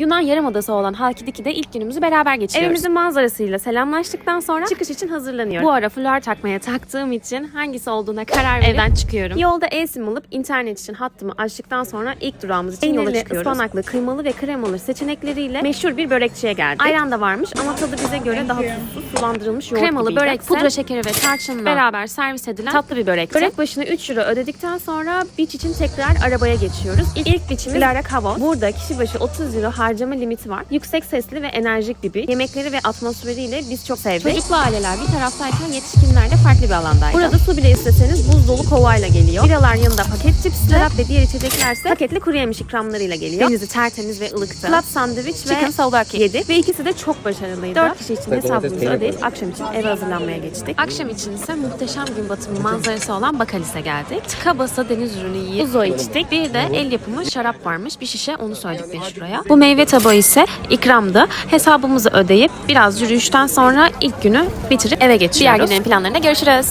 Yunan Yarımadası olan Halkidiki'de ilk günümüzü beraber geçiriyoruz. Evimizin manzarasıyla selamlaştıktan sonra çıkış için hazırlanıyorum. Bu ara flör takmaya taktığım için hangisi olduğuna karar verip evden çıkıyorum. Yolda e-sim alıp internet için hattımı açtıktan sonra ilk durağımız için yola çıkıyoruz. ıspanaklı, kıymalı ve kremalı seçenekleriyle meşhur bir börekçiye geldik. Ayran da varmış ama tadı bize göre daha tuzsuz, sulandırılmış yoğurt Kremalı gibiydi. börek, pudra şekeri ve tarçınla beraber servis edilen tatlı bir börek. Börek başına 3 euro ödedikten sonra beach için tekrar arabaya geçiyoruz. İlk, ilk beachimiz Lara Cabo. Burada kişi başı 30 euro harcama limiti var. Yüksek sesli ve enerjik bir beach. Yemekleri ve atmosferiyle biz çok sevdik. Çocuklu aileler bir taraftayken yetişkinler de farklı bir alandaydı. Burada su bile isteseniz buz dolu kovayla geliyor. Biralar yanında paket cipsle, şarap ve diğer içeceklerse paketli kuru yemiş ikramlarıyla geliyor. Denizi tertemiz ve ılıktı. Flat sandviç ve chicken souvlaki yedik ve ikisi de çok başarılıydı. 4 kişi için hesabımızı ödeyip akşam için eve hazırlanmaya geçtik. Akşam için ise muhteşem gün batımı manzarası olan Bakalis'e geldik. Tıka basa deniz ürünü yiyip uzo içtik. Bir de el yapımı şarap varmış. Bir şişe onu söyledik 5 liraya. Bu meyve tabağı ise ikramdı. Hesabımızı ödeyip biraz yürüyüşten sonra ilk günü bitirip eve geçiyoruz. Diğer günlerin planlarında görüşürüz.